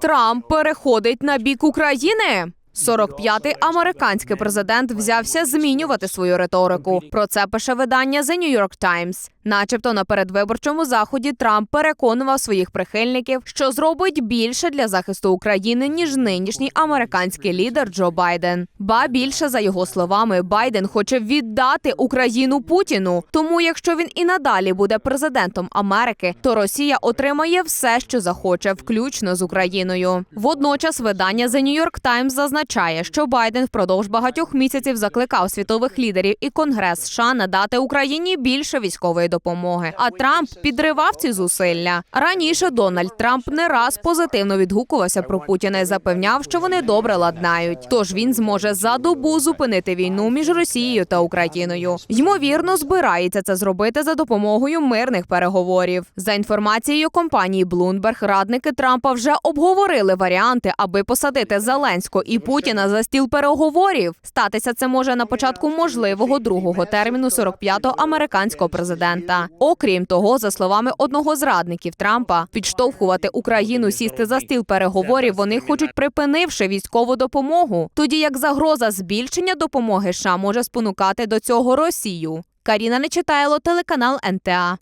Трамп переходить на бік України. 45-й американський президент взявся змінювати свою риторику. Про це пише видання The New York Times. Начебто на передвиборчому заході Трамп переконував своїх прихильників, що зробить більше для захисту України ніж нинішній американський лідер Джо Байден. Ба більше за його словами, Байден хоче віддати Україну Путіну. Тому, якщо він і надалі буде президентом Америки, то Росія отримає все, що захоче, включно з Україною. Водночас видання The New York Times зазначає, що Байден впродовж багатьох місяців закликав світових лідерів і Конгрес США надати Україні більше військової допомоги. А Трамп підривав ці зусилля. Раніше Дональд Трамп не раз позитивно відгукувався про Путіна і запевняв, що вони добре ладнають. Тож він зможе за добу зупинити війну між Росією та Україною. Ймовірно, збирається це зробити за допомогою мирних переговорів. За інформацією компанії Bloomberg, радники Трампа вже обговорили варіанти, аби посадити Зеленського і Путіна за стіл переговорів. Статися це може на початку можливого другого терміну 45-го американського президента. Окрім того, за словами одного з радників Трампа, підштовхувати Україну сісти за стіл переговорів вони хочуть припинивши військову допомогу, тоді як загроза збільшення допомоги США може спонукати до цього Росію. Каріна Нечитайло, телеканал НТА.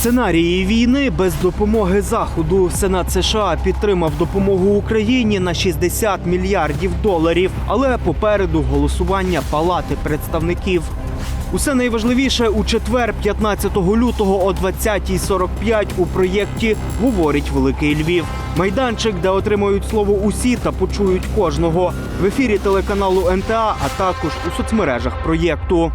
Сценарії війни без допомоги Заходу. Сенат США підтримав допомогу Україні на 60 мільярдів доларів, але попереду голосування Палати представників. Усе найважливіше у четвер, 15 лютого о 20.45 у проєкті говорить Великий Львів. Майданчик, де отримають слово усі та почують кожного в ефірі телеканалу НТА, а також у соцмережах проєкту.